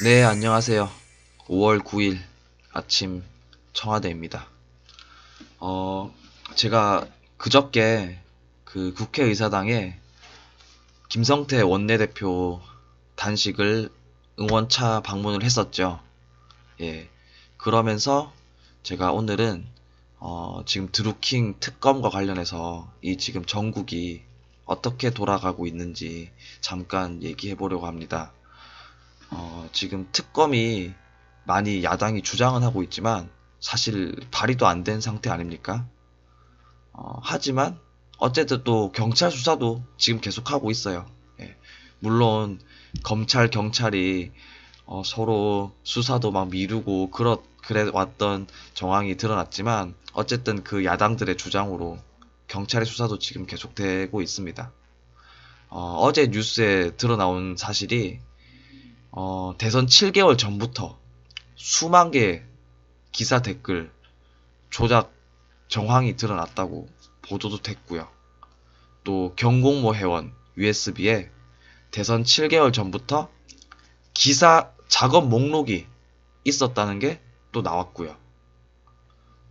네, 안녕하세요. 5월 9일 아침 청와대입니다. 어, 제가 그저께 그 국회의사당에 김성태 원내대표 단식을 응원차 방문을 했었죠. 예. 그러면서 제가 오늘은 어, 지금 드루킹 특검과 관련해서 이 지금 전국이 어떻게 돌아가고 있는지 잠깐 얘기해 보려고 합니다. 어, 지금 특검이 많이 야당이 주장은 하고 있지만 사실 발의도 안 된 상태 아닙니까? 어, 하지만 어쨌든 또 경찰 수사도 지금 계속하고 있어요. 예. 물론 검찰 경찰이 어, 서로 수사도 막 미루고 그렇 그래 왔던 정황이 드러났지만 어쨌든 그 야당들의 주장으로 경찰의 수사도 지금 계속되고 있습니다. 어, 제 뉴스에 드러나온 사실이 어, 대선 7개월 전부터 수만 개의 기사 댓글 조작 정황이 드러났다고 보도도 됐고요. 또 경공모 회원 USB에 대선 7개월 전부터 기사 작업 목록이 있었다는 게 또 나왔고요.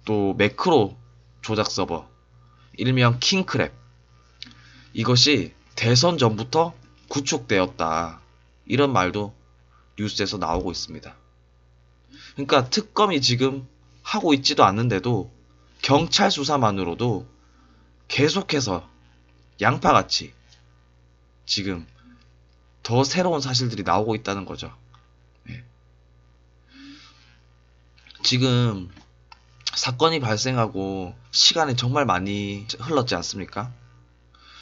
또 매크로 조작 서버 일명 킹크랩 이것이 대선 전부터 구축되었다. 이런 말도 뉴스에서 나오고 있습니다. 그러니까 특검이 지금 하고 있지도 않는데도 경찰 수사만으로도 계속해서 양파같이 지금 더 새로운 사실들이 나오고 있다는 거죠. 네. 지금 사건이 발생하고 시간이 정말 많이 흘렀지 않습니까?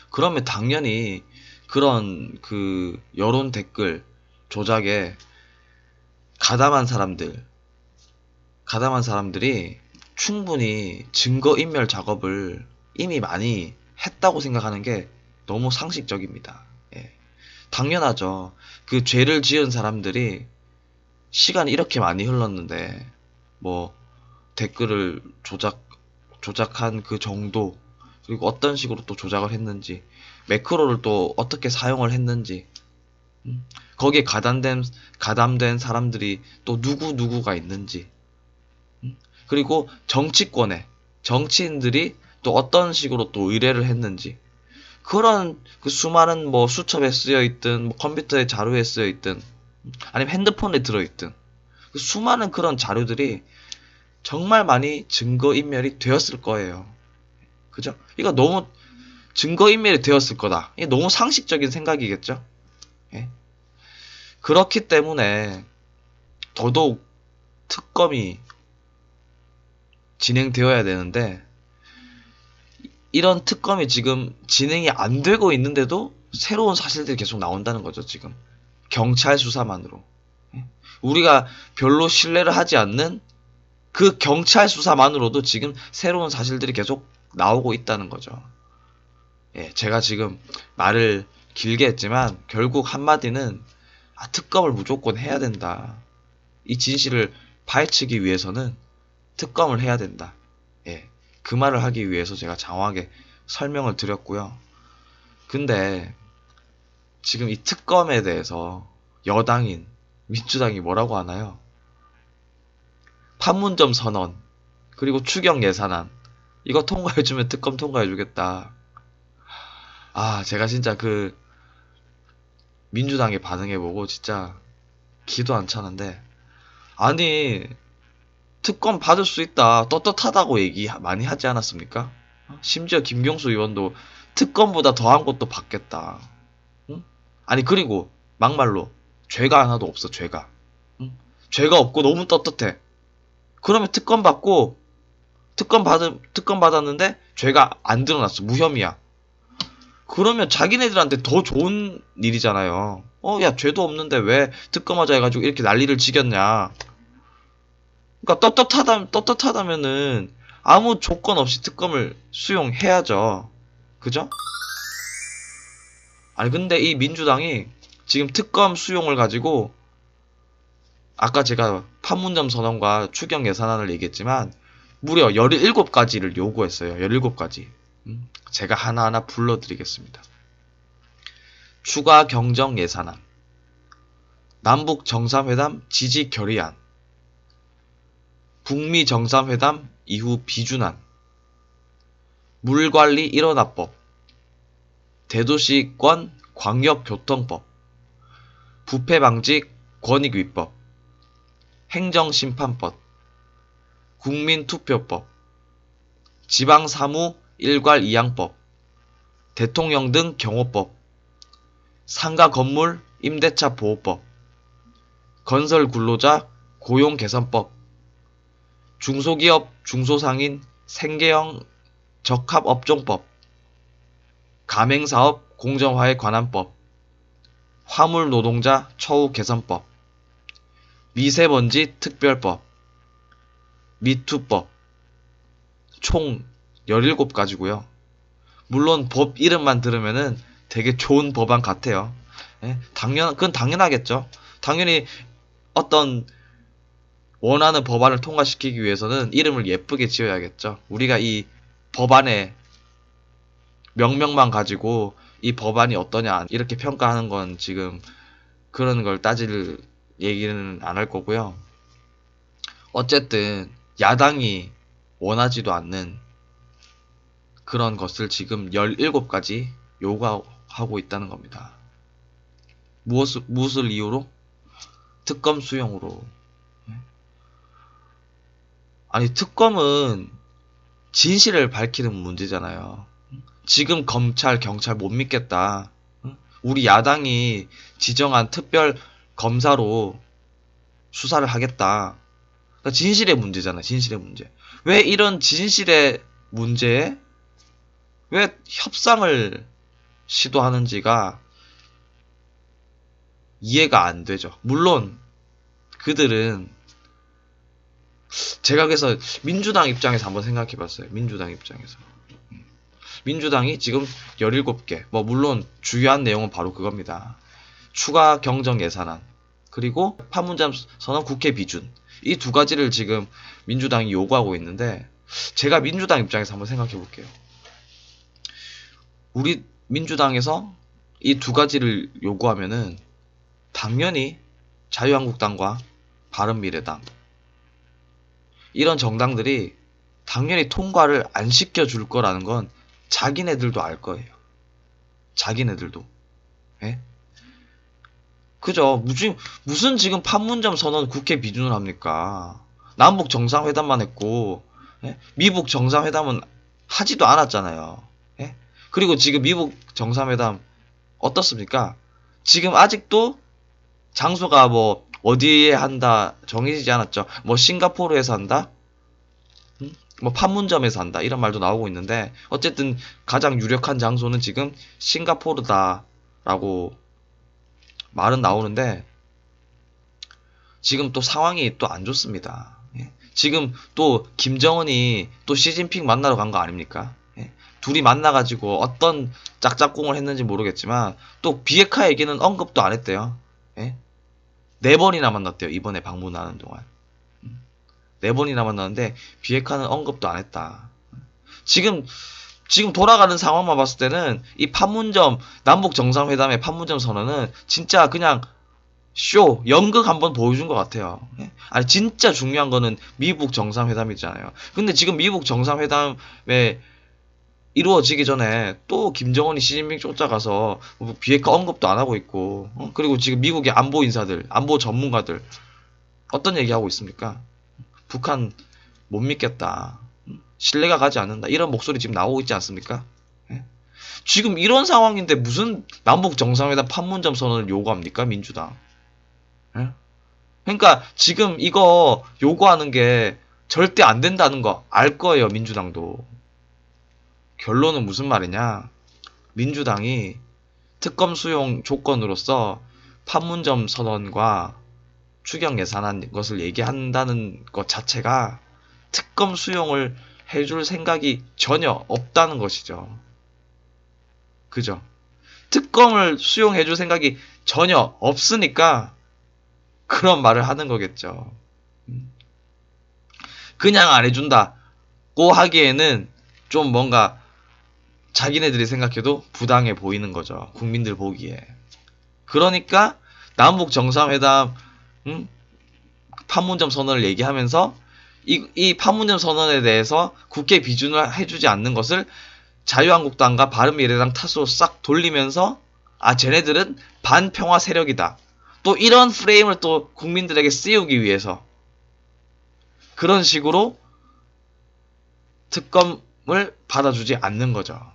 그러면 당연히 그런 그 여론 댓글 조작에 가담한 사람들, 가담한 사람들이 충분히 증거인멸 작업을 이미 많이 했다고 생각하는 게 너무 상식적입니다. 예. 당연하죠. 그 죄를 지은 사람들이 시간이 이렇게 많이 흘렀는데, 뭐, 댓글을 조작, 조작한 그 정도, 그리고 어떤 식으로 또 조작을 했는지, 매크로를 또 어떻게 사용을 했는지, 음, 거기에 가담된, 가담된 사람들이 또 누구누구가 있는지, 음, 그리고 정치권에, 정치인들이 또 어떤 식으로 또 의뢰를 했는지, 그런 그 수많은 뭐 수첩에 쓰여 있든, 뭐 컴퓨터에 자료에 쓰여 있든, 아니면 핸드폰에 들어 있든, 그 수많은 그런 자료들이 정말 많이 증거 인멸이 되었을 거예요. 그죠? 이거 너무 증거 인멸이 되었을 거다. 이게 너무 상식적인 생각이겠죠? 예? 그렇기 때문에 더더욱 특검이 진행되어야 되는데 이런 특검이 지금 진행이 안 되고 있는데도 새로운 사실들이 계속 나온다는 거죠, 지금. 경찰 수사만으로. 예? 우리가 별로 신뢰를 하지 않는 그 경찰 수사만으로도 지금 새로운 사실들이 계속 나오고 있다는 거죠. 예, 제가 지금 말을 길게 했지만 결국 한마디는 아, 특검을 무조건 해야 된다. 이 진실을 파헤치기 위해서는 특검을 해야 된다. 예, 그 말을 하기 위해서 제가 장황하게 설명을 드렸고요. 근데 지금 이 특검에 대해서 여당인 민주당이 뭐라고 하나요? 판문점 선언 그리고 추경 예산안 이거 통과해주면 특검 통과해주겠다. 아 제가 진짜 그 민주당의 반응해보고 진짜 기도 안 차는데 아니 특검 받을 수 있다 떳떳하다고 얘기 많이 하지 않았습니까? 심지어 김경수 의원도 특검보다 더한 것도 받겠다. 응? 아니 그리고 막말로 죄가 하나도 없어 죄가. 응? 죄가 없고 너무 떳떳해. 그러면 특검 받고 특검 받은 특검 받았는데 죄가 안 드러났어 무혐의야. 그러면 자기네들한테 더 좋은 일이잖아요. 어, 야, 죄도 없는데 왜 특검하자 해가지고 이렇게 난리를 지겼냐. 그러니까 떳떳하다, 떳떳하다면은 아무 조건 없이 특검을 수용해야죠. 그죠? 아니, 근데 이 민주당이 지금 특검 수용을 가지고 아까 제가 판문점 선언과 추경 예산안을 얘기했지만 무려 17가지를 요구했어요. 17가지. 음, 제가 하나하나 불러드리겠습니다. 추가 경정 예산안, 남북 정상회담 지지 결의안, 북미 정상회담 이후 비준안, 물관리 일원화법, 대도시권 광역교통법, 부패방지 권익위법, 행정심판법, 국민투표법, 지방사무 일괄 이양법, 대통령 등 경호법, 상가 건물 임대차 보호법, 건설 근로자 고용 개선법, 중소기업 중소상인 생계형 적합업종법, 가맹사업 공정화에 관한 법, 화물 노동자 처우 개선법, 미세먼지 특별법, 미투법, 총 17가지고요. 물론 법 이름만 들으면은 되게 좋은 법안 같아요. 예? 당연, 그건 당연하겠죠. 당연히 어떤 원하는 법안을 통과시키기 위해서는 이름을 예쁘게 지어야겠죠. 우리가 이 법안의 명명만 가지고 이 법안이 어떠냐 이렇게 평가하는 건 지금 그런 걸 따질 얘기는 안 할 거고요. 어쨌든 야당이 원하지도 않는 그런 것을 지금 17가지 요구하고 있다는 겁니다. 무엇을, 무엇을 이유로? 특검 수용으로. 아니, 특검은 진실을 밝히는 문제잖아요. 지금 검찰, 경찰 못 믿겠다. 우리 야당이 지정한 특별 검사로 수사를 하겠다. 그러니까 진실의 문제잖아, 진실의 문제. 왜 이런 진실의 문제에 왜 협상을 시도하는지가 이해가 안 되죠. 물론 그들은 제가 그래서 민주당 입장에서 한번 생각해 봤어요. 민주당 입장에서. 민주당이 지금 17개, 뭐 물론 주요한 내용은 바로 그겁니다. 추가 경정 예산안, 그리고 판문점 선언 국회 비준. 이 두 가지를 지금 민주당이 요구하고 있는데 제가 민주당 입장에서 한번 생각해 볼게요. 우리 민주당에서 이 두 가지를 요구하면은 당연히 자유한국당과 바른미래당 이런 정당들이 당연히 통과를 안 시켜줄 거라는 건 자기네들도 알 거예요. 자기네들도. 예? 그죠. 무슨, 무슨 지금 판문점 선언 국회 비준을 합니까? 남북 정상회담만 했고, 예? 미북 정상회담은 하지도 않았잖아요. 예? 그리고 지금 미북 정상회담 어떻습니까? 지금 아직도 장소가 뭐 어디에 한다 정해지지 않았죠. 뭐 싱가포르에서 한다? 음? 뭐 판문점에서 한다 이런 말도 나오고 있는데 어쨌든 가장 유력한 장소는 지금 싱가포르다라고 말은 나오는데 지금 또 상황이 또 안 좋습니다. 예. 지금 또 김정은이 또 시진핑 만나러 간 거 아닙니까? 예. 둘이 만나가지고 어떤 짝짝꿍을 했는지 모르겠지만 또 비핵화 얘기는 언급도 안 했대요. 예. 네 번이나 만났대요. 이번에 방문하는 동안. 음. 네 번이나 만났는데 비핵화는 언급도 안 했다. 지금 지금 돌아가는 상황만 봤을 때는 이 판문점 남북 정상회담의 판문점 선언은 진짜 그냥 쇼 연극 한번 보여준 것 같아요. 예? 아니 진짜 중요한 거는 미북 정상회담이잖아요. 근데 지금 미북 정상회담에 이루어지기 전에 또 김정은이 시진핑 쫓아가서 뭐 비핵화 언급도 안 하고 있고 어? 그리고 지금 미국의 안보 인사들 안보 전문가들 어떤 얘기하고 있습니까? 북한 못 믿겠다. 신뢰가 가지 않는다. 이런 목소리 지금 나오고 있지 않습니까? 예? 지금 이런 상황인데 무슨 남북 정상회담 판문점 선언을 요구합니까? 민주당. 예? 그러니까 지금 이거 요구하는 게 절대 안 된다는 거 알 거예요, 민주당도. 결론은 무슨 말이냐? 민주당이 특검 수용 조건으로서 판문점 선언과 추경 예산한 것을 얘기한다는 것 자체가 특검 수용을 해줄 생각이 전혀 없다는 것이죠. 그죠? 특검을 수용해줄 생각이 전혀 없으니까 그런 말을 하는 거겠죠. 그냥 안 해준다고 하기에는 좀 뭔가 자기네들이 생각해도 부당해 보이는 거죠. 국민들 보기에. 그러니까 남북 정상회담 음? 판문점 선언을 얘기하면서 이, 이 판문점 선언에 대해서 국회 비준을 해주지 않는 것을 자유한국당과 바른미래당 탓으로 싹 돌리면서 아 쟤네들은 반평화 세력이다. 또 이런 프레임을 또 국민들에게 씌우기 위해서 그런 식으로 특검을 받아주지 않는 거죠.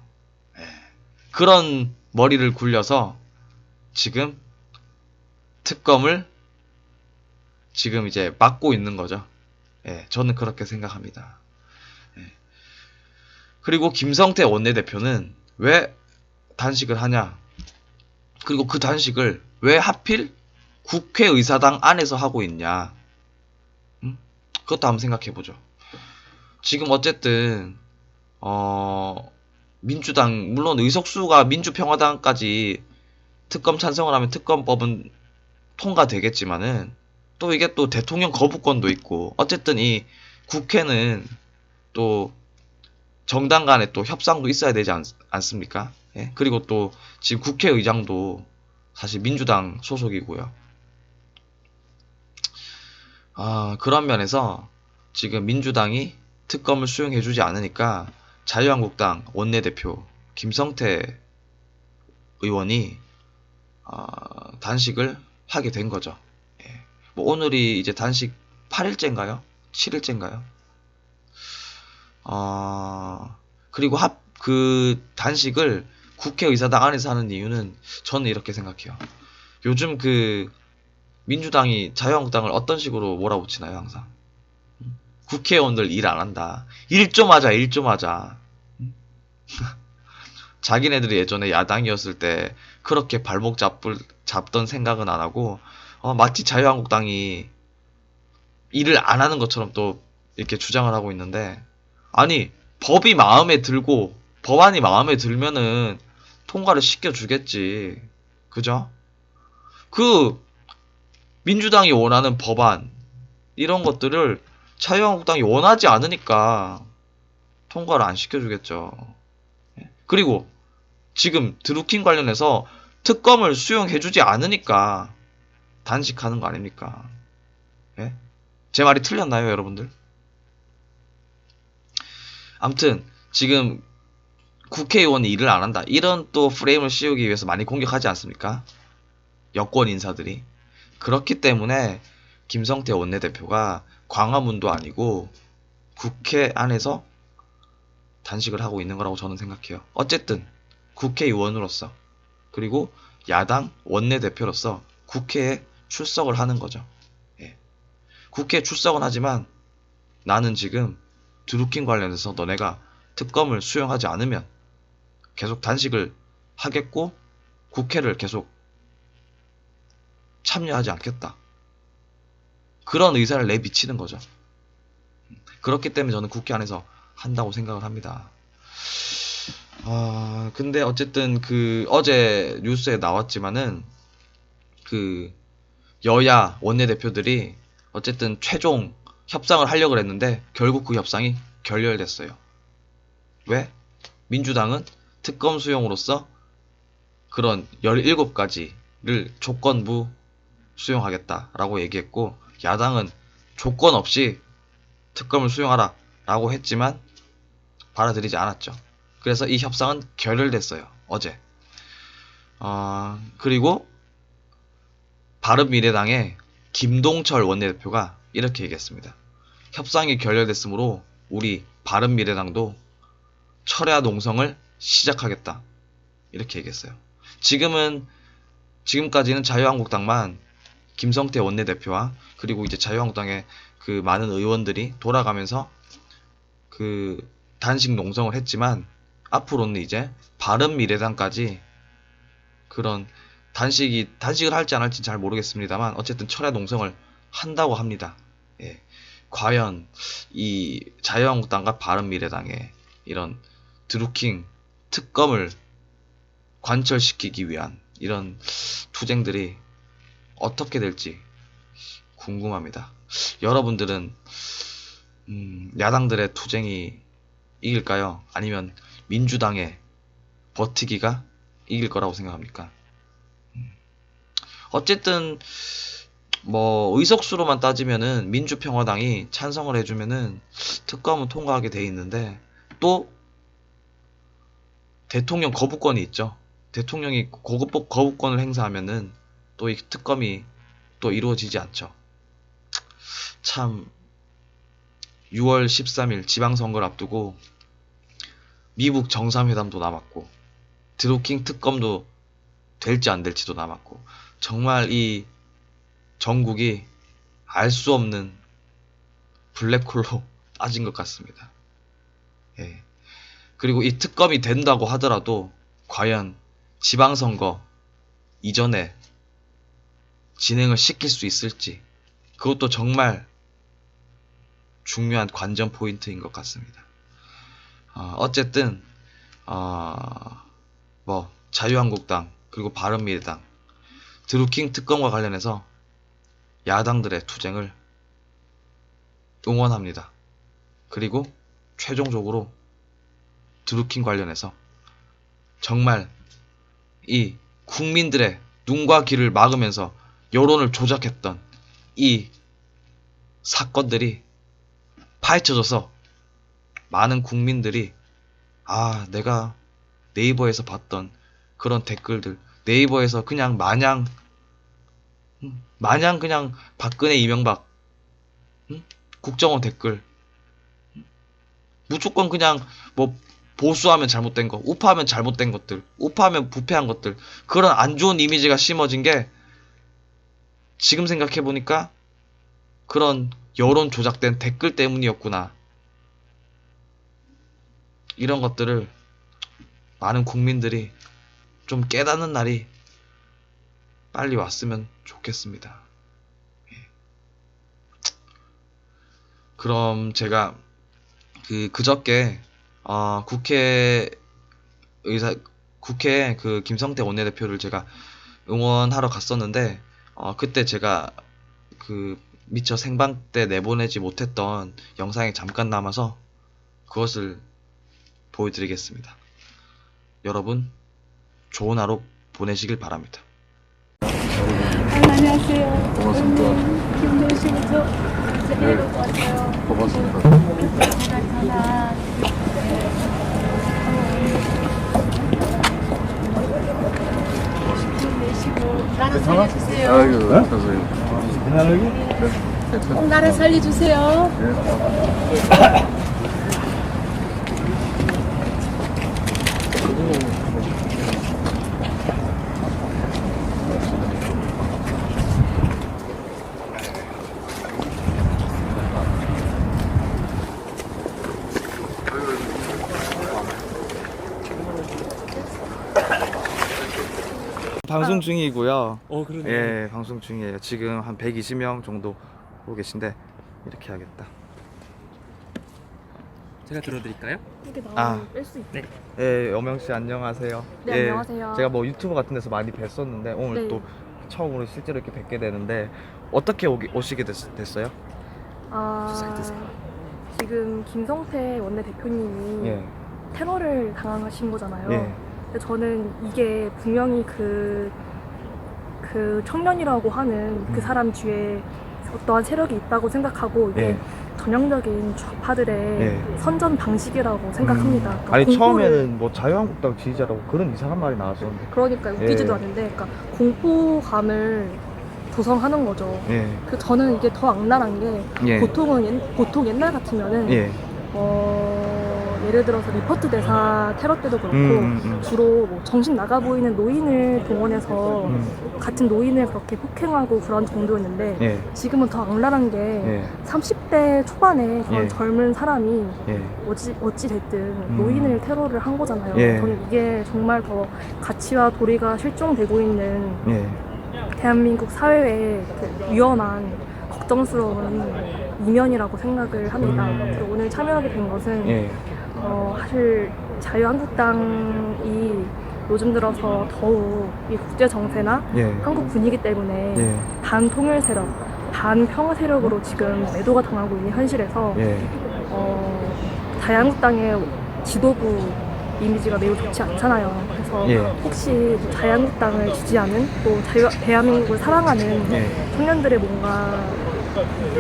예. 그런 머리를 굴려서 지금 특검을 지금 이제 막고 있는 거죠. 예, 저는 그렇게 생각합니다. 예. 그리고 김성태 원내대표는 왜 단식을 하냐? 그리고 그 단식을 왜 하필 국회의사당 안에서 하고 있냐? 음? 그것도 한번 생각해 보죠. 지금 어쨌든 어 민주당 물론 의석수가 민주평화당까지 특검 찬성을 하면 특검법은 통과되겠지만은 또 이게 또 대통령 거부권도 있고 어쨌든 이 국회는 또 정당 간에 또 협상도 있어야 되지 않, 않습니까? 예? 그리고 또 지금 국회의장도 사실 민주당 소속이고요. 아, 그런 면에서 지금 민주당이 특검을 수용해주지 않으니까 자유한국당 원내대표 김성태 의원이 어, 단식을 하게 된 거죠. 예. 뭐 오늘이 이제 단식 8일째인가요? 7일째인가요? 어, 그리고 합, 그 단식을 국회의사당 안에서 하는 이유는 저는 이렇게 생각해요. 요즘 그 민주당이 자유한국당을 어떤 식으로 몰아붙이나요, 항상? 음? 국회의원들 일 안 한다. 일 좀 하자, 일 좀 하자. 음? 자기네들이 예전에 야당이었을 때 그렇게 발목 잡을, 잡던 생각은 안 하고, 어, 마치 자유한국당이 일을 안 하는 것처럼 또 이렇게 주장을 하고 있는데, 아니, 법이 마음에 들고, 법안이 마음에 들면은 통과를 시켜주겠지. 그죠? 그, 민주당이 원하는 법안, 이런 것들을 자유한국당이 원하지 않으니까 통과를 안 시켜주겠죠. 예. 그리고 지금 드루킹 관련해서 특검을 수용해주지 않으니까 단식하는 거 아닙니까? 예? 제 말이 틀렸나요, 여러분들? 암튼 지금 국회의원이 일을 안 한다. 이런 또 프레임을 씌우기 위해서 많이 공격하지 않습니까? 여권 인사들이. 그렇기 때문에 김성태 원내대표가 광화문도 아니고 국회 안에서 단식을 하고 있는 거라고 저는 생각해요. 어쨌든 국회의원으로서 그리고 야당 원내대표로서 국회에 출석을 하는 거죠. 예. 국회에 출석은 하지만 나는 지금 드루킹 관련해서 너네가 특검을 수용하지 않으면 계속 단식을 하겠고 국회를 계속 참여하지 않겠다. 그런 의사를 내비치는 거죠. 그렇기 때문에 저는 국회 안에서 한다고 생각을 합니다. 아, 근데 어쨌든 그 어제 뉴스에 나왔지만은 그 여야 원내대표들이 어쨌든 최종 협상을 하려고 했는데 결국 그 협상이 결렬됐어요. 왜? 민주당은 특검 수용으로서 그런 17가지를 조건부 수용하겠다라고 얘기했고 야당은 조건 없이 특검을 수용하라 라고 했지만 받아들이지 않았죠. 그래서 이 협상은 결렬됐어요. 어제. 어, 그리고 바른미래당의 김동철 원내대표가 이렇게 얘기했습니다. 협상이 결렬됐으므로 우리 바른미래당도 철야 농성을 시작하겠다. 이렇게 얘기했어요. 지금은 지금까지는 자유한국당만 김성태 원내대표와 그리고 이제 자유한국당의 그 많은 의원들이 돌아가면서 그 단식 농성을 했지만 앞으로는 이제 바른 미래당까지 그런 단식이 단식을 할지 안 할지 잘 모르겠습니다만 어쨌든 철야 농성을 한다고 합니다. 예. 과연 이 자유한국당과 바른 미래당의 이런 드루킹 특검을 관철시키기 위한 이런 투쟁들이 어떻게 될지 궁금합니다. 여러분들은 음, 야당들의 투쟁이 이길까요? 아니면 민주당의 버티기가 이길 거라고 생각합니까? 음, 어쨌든 뭐 의석수로만 따지면은 민주평화당이 찬성을 해주면은 특검은 통과하게 돼 있는데 또 대통령 거부권이 있죠. 대통령이 거부, 거부권을 행사하면은 또 이 특검이 또 이루어지지 않죠. 참 6월 13일 지방선거를 앞두고 미국 정상회담도 남았고 드루킹 특검도 될지 안 될지도 남았고 정말 이 전국이 알 수 없는 블랙홀로 빠진 것 같습니다. 예. 그리고 이 특검이 된다고 하더라도 과연 지방선거 이전에 진행을 시킬 수 있을지 그것도 정말 중요한 관전 포인트인 것 같습니다. 어, 어쨌든 어, 뭐 자유한국당 그리고 바른미래당 드루킹 특검과 관련해서 야당들의 투쟁을 응원합니다. 그리고 최종적으로 드루킹 관련해서 정말 이 국민들의 눈과 귀를 막으면서 여론을 조작했던 이 사건들이 파헤쳐져서 많은 국민들이 아 내가 네이버에서 봤던 그런 댓글들 네이버에서 그냥 마냥 음, 마냥 그냥 박근혜 이명박 음? 국정원 댓글 음? 무조건 그냥 뭐 보수하면 잘못된 거 우파하면 잘못된 것들 우파하면 부패한 것들 그런 안 좋은 이미지가 심어진 게 지금 생각해 보니까 그런 여론 조작된 댓글 때문이었구나 이런 것들을 많은 국민들이 좀 깨닫는 날이 빨리 왔으면 좋겠습니다. 예. 그럼 제가 그 그저께 어, 국회 의사 국회 그 김성태 원내대표를 제가 응원하러 갔었는데 어, 그때 제가 그 미처 생방 때 내보내지 못했던 영상이 잠깐 남아서 그것을 보여드리겠습니다. 여러분 좋은 하루 보내시길 바랍니다. 안녕하세요. 고맙습니다. 기분 좋으시죠? 네. 왔어요. 고맙습니다. 하나, 힘 내시고 나라 살려주세요. 아이고, 선생님. 꼭 나라 살려주세요. 방송 중이고요. 어 그러네. 예, 방송 중이에요. 지금 한 120명 정도 보고 계신데 이렇게 하겠다. 제가 들어드릴까요? 이렇게 아. 나오면 뺄수 있 네. 예, 여명 씨 안녕하세요. 네, 예, 안녕하세요. 제가 뭐 유튜브 같은 데서 많이 뵀었는데 오늘 네. 또 처음으로 실제로 이렇게 뵙게 되는데 어떻게 오기, 오시게 됐, 됐어요? 아. 지금 김성태 원내대표님이 예. 테러를 당하신 거잖아요. 예. 근데 저는 이게 분명히 그, 그 청년이라고 하는 그 음. 사람 뒤에 어떠한 세력이 있다고 생각하고 이게 예. 전형적인 좌파들의 예. 선전 방식이라고 생각합니다. 그러니까 아니 공포를- 처음에는 뭐 자유한국당 지지자라고 그런 이상한 말이 나왔었는데. 그러니까 웃기지도 예. 않는데 그러니까 공포감을 조성하는 거죠. 예. 그 저는 이게 더 악랄한 게 예. 보통은 옛- 보통 옛날 같으면은 예. 어, 예를 들어서 리퍼트 대사 테러 때도 그렇고 음, 음, 음. 주로 뭐 정신 나가 보이는 노인을 동원해서 음. 같은 노인을 그렇게 폭행하고 그런 정도였는데 예. 지금은 더 악랄한 게 예. 30대 초반에 그런 예. 젊은 사람이 예. 어찌, 어찌 됐든 노인을 테러를 한 거잖아요. 예. 저는 이게 정말 더 가치와 도리가 실종되고 있는 예. 대한민국 사회의 그 위험한 걱정스러운 이면이라고 생각을 합니다. 그래서 오늘 참여하게 된 것은 음. 예. 어, 사실 자유한국당이 요즘 들어서 더욱 이 국제 정세나 예. 한국 분위기 때문에 예. 반 통일 세력, 반 평화 세력으로 지금 매도가 당하고 있는 현실에서 예. 어, 자유한국당의 지도부 이미지가 매우 좋지 않잖아요. 그래서 예. 혹시 뭐 자유한국당을 지지하는 또 자유, 대한민국을 사랑하는 예. 청년들의 뭔가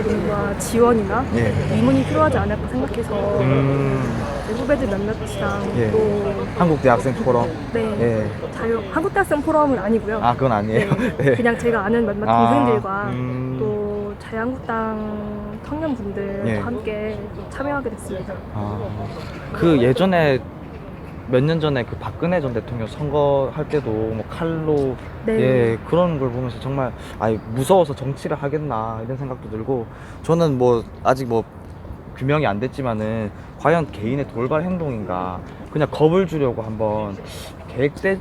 뭔가 지원이나 예. 위문이 필요하지 않을까 생각해서 음, 후배들 몇몇이랑 예. 또 한국 대학생 포럼. 네, 예. 자유 한국 대학생 포럼은 아니고요. 아, 그건 아니에요. 예. 그냥 제가 아는 몇몇 아, 동생들과 음. 또 자유한국당 청년분들과 예. 함께 참여하게 됐습니다. 아, 그 예전에 몇 년 전에 그 박근혜 전 대통령 선거할 때도 뭐 칼로 네. 예 그런 걸 보면서 정말 아이 무서워서 정치를 하겠나 이런 생각도 들고 저는 뭐 아직 뭐 규명이 안 됐지만은 과연 개인의 돌발 행동인가 그냥 겁을 주려고 한번 계획됐을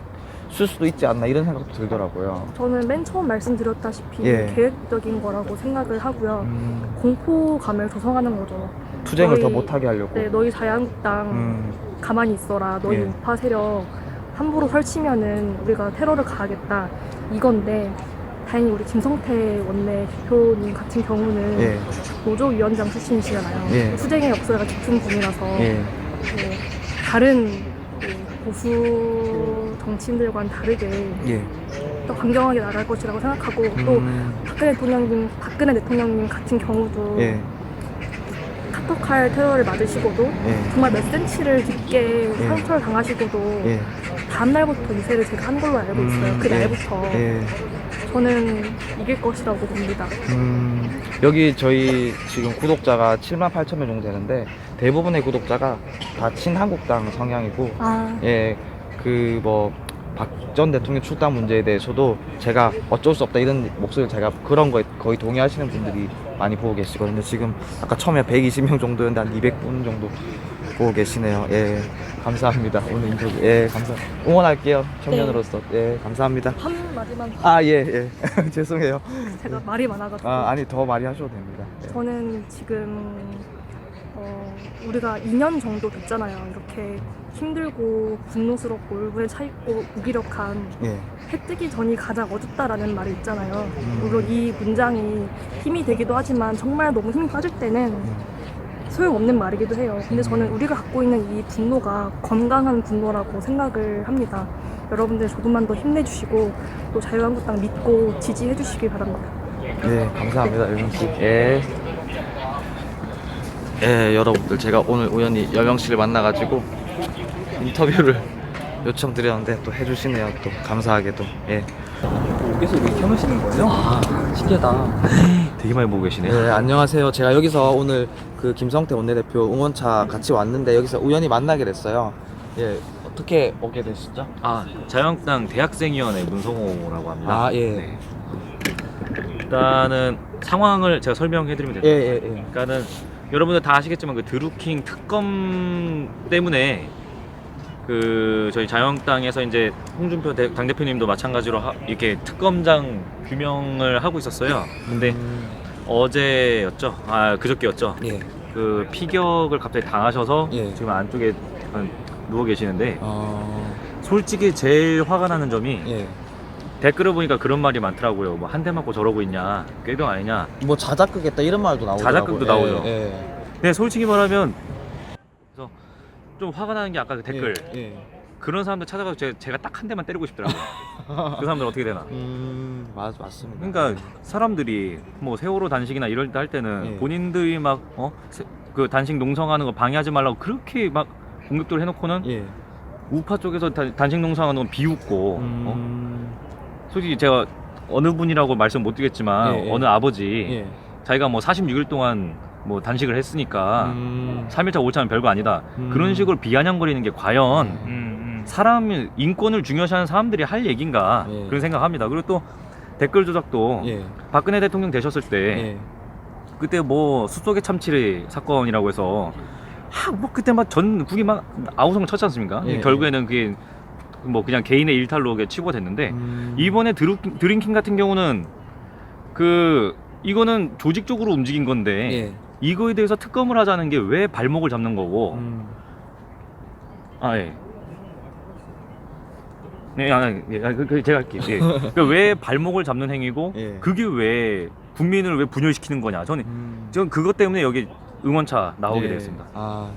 수도 있지 않나 이런 생각도 들더라고요. 저는 맨 처음 말씀드렸다시피 예. 계획적인 거라고 생각을 하고요. 음, 공포감을 조성하는 거죠. 투쟁을 더 너희- 못하게 하려고. 네, 너희 자유한국당 음, 가만히 있어라. 너희 예. 우파 세력 함부로 설치면은 우리가 테러를 가하겠다. 이건데 다행히 우리 김성태 원내 대표님 같은 경우는 예, 노조위원장 출신이시잖아요. 예. 수쟁의 역사가 깊은 분이라서 예, 뭐 다른 뭐 보수 정치인들과는 다르게 예. 또 강경하게 나갈 것이라고 생각하고 또 음, 박근혜 대통령님, 박근혜 대통령님 같은 경우도 예, 카톡할 테러를 맞으시고도 예, 정말 몇 센치를 깊게 예. 상처를 당하시고도 예. 다음 날부터 이세를 제가 한 걸로 알고 있어요. 음, 그 예. 날부터 예. 저는 이길 것이라고 봅니다. 음, 여기 저희 지금 구독자가 7만 8천 명 정도 되는데 대부분의 구독자가 다 친한국당 성향이고 아, 예, 그 뭐 박 전 대통령 출당 문제에 대해서도 제가 어쩔 수 없다 이런 목소리를 제가 그런 거에 거의 동의하시는 분들이 많이 보고 계시거든요. 지금 아까 처음에 120명 정도였는데 한 200분 정도 보고 계시네요. 예, 감사합니다. 오늘 인터뷰 예, 감사. 응원할게요. 청년으로서 예, 감사합니다. 한 마디만 아, 예, 예. 죄송해요. 제가 말이 많아가지고 아, 아니 더 많이 하셔도 됩니다. 예. 저는 지금 어, 우리가 2년 정도 됐잖아요. 이렇게 힘들고 분노스럽고 울분에 차있고 무기력한 예. 해 뜨기 전이 가장 어둡다라는 말이 있잖아요. 음. 물론 이 문장이 힘이 되기도 하지만 정말 너무 힘이 빠질 때는 소용없는 말이기도 해요. 근데 저는 우리가 갖고 있는 이 분노가 건강한 분노라고 생각을 합니다. 여러분들 조금만 더 힘내주시고 또 자유한국당 믿고 지지해주시기 바랍니다. 네, 감사합니다, 여경 씨. 예. 예, 여러분들 제가 오늘 우연히 여경 씨를 만나가지고 인터뷰를 요청드렸는데 또 해주시네요. 또 감사하게도. 예. 계속 이렇게 켜놓으시는 거예요? 아, 신기하다. 되게 많이 보고 계시네. 네, 안녕하세요. 제가 여기서 오늘 그 김성태 원내대표 응원차 같이 왔는데 여기서 우연히 만나게 됐어요. 예, 어떻게 오게 되셨죠? 아, 자유한국당 대학생위원회 문성호라고 합니다. 아, 예. 네. 일단은 상황을 제가 설명해드리면 예, 됩니다. 예, 예. 그러니까는 여러분들 다 아시겠지만 그 드루킹 특검 때문에 그 저희 자유한국당에서 이제 홍준표 대- 당대표님도 마찬가지로 하- 이렇게 특검장 규명을 하고 있었어요. 근데 음, 어제였죠? 아 그저께였죠? 예. 그 피격을 갑자기 당하셔서 예. 지금 안쪽에 한 누워 계시는데 어, 솔직히 제일 화가 나는 점이 예. 댓글을 보니까 그런 말이 많더라고요. 뭐 한 대 맞고 저러고 있냐, 꾀병 아니냐. 뭐 자작극했다 이런 말도 나오더라고요. 자작극도 나오죠. 예, 예. 근데 솔직히 말하면 그래서 좀 화가 나는 게 아까 그 댓글 예, 예. 그런 사람들 찾아가서 제가, 제가 딱 한 대만 때리고 싶더라고요. 그 사람들 어떻게 되나? 음, 맞, 맞습니다. 그러니까 사람들이 뭐 세월호 단식이나 이럴 때 할 때는 예. 본인들이 막 어 그 단식 농성하는 거 방해하지 말라고 그렇게 막 공격들을 해놓고는 예. 우파 쪽에서 단- 단식 농성하는 건 비웃고 어? 음, 솔직히 제가 어느 분이라고 말씀 못 드리겠지만 예, 예. 어느 아버지 예. 자기가 뭐 46일 동안 뭐 단식을 했으니까 음, 3일차 5일차는 별거 아니다 음. 그런 식으로 비아냥거리는 게 과연 음, 사람 인권을 중요시하는 사람들이 할 얘긴가 예. 그런 생각합니다 그리고 또 댓글 조작도 예. 박근혜 대통령 되셨을 때 예. 그때 뭐 숲속의 참치 사건이라고 해서 하, 뭐 그때 막 전국이 막 아우성을 쳤지 않습니까? 예. 결국에는 그게 뭐 그냥 개인의 일탈로 그게 치부가 됐는데 음, 이번에 드루, 드링킹 같은 경우는 그 이거는 조직적으로 움직인 건데 예. 이거에 대해서 특검을 하자는 게 왜 발목을 잡는 거고 음, 아 예. 네, 아, 예, 아, 그, 그 제가 할게요. 예. 그러니까 왜 발목을 잡는 행위고 예. 그게 왜 국민을 왜 분열시키는 거냐. 저는 음. 저는 그것 때문에 여기 응원차 나오게 예. 되었습니다. 아,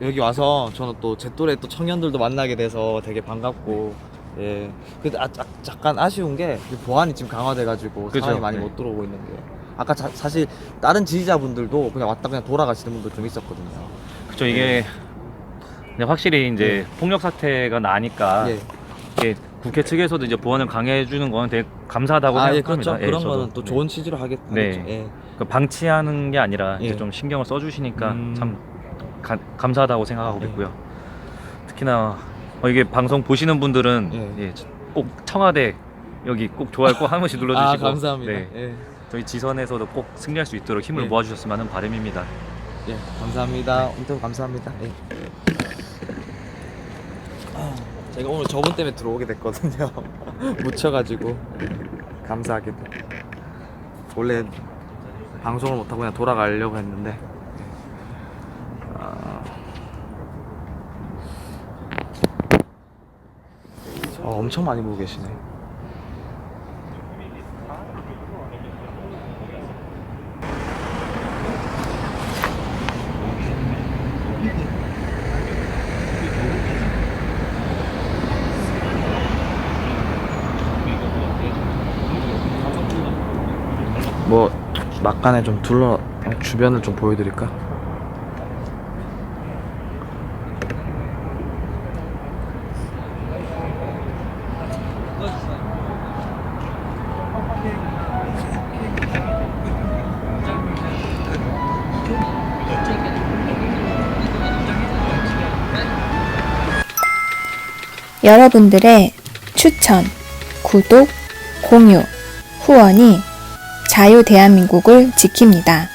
여기 와서 저는 또 제 또래 또 청년들도 만나게 돼서 되게 반갑고 예. 근데 아, 아, 잠깐 아쉬운 게 보안이 지금 강화돼가지고 그죠, 사람이 많이 네. 못 들어오고 있는 게 아까 자- 사실 다른 지지자분들도 그냥 왔다 그냥 돌아가시는 분들 좀 있었거든요. 그렇죠 이게 근데 확실히 이제 폭력 사태가 나니까 예. 이게 국회 측에서도 이제 보안을 강해해 주는 건 되게 감사하다고 아, 예, 생각합니다. 그렇죠. 예, 그런 저도. 거는 또 네. 좋은 취지로 하겠, 네. 하겠죠. 예. 그 방치하는 게 아니라 이제 예. 좀 신경을 써주시니까 음. 참 가- 감사하다고 생각하고 네. 있고요. 특히나 어, 이게 방송 보시는 분들은 예. 예, 꼭 청와대 여기 꼭 좋아요 꼭 한 번씩 눌러주시고 아, 감사합니다. 네, 예. 저희 지선에서도 꼭 승리할 수 있도록 힘을 예. 모아주셨으면 하는 바람입니다. 예, 감사합니다. 인터뷰 감사합니다. 예. 아, 제가 오늘 저분 때문에 들어오게 됐거든요. 묻혀가지고 감사하게도 원래 방송을 못하고 그냥 돌아가려고 했는데 아... 어, 엄청 많이 보고 계시네. 뭐 막간에 좀 둘러 어, 주변을 좀 보여드릴까? 여러분들의 추천, 구독, 공유, 후원이 자유 대한민국을 지킵니다.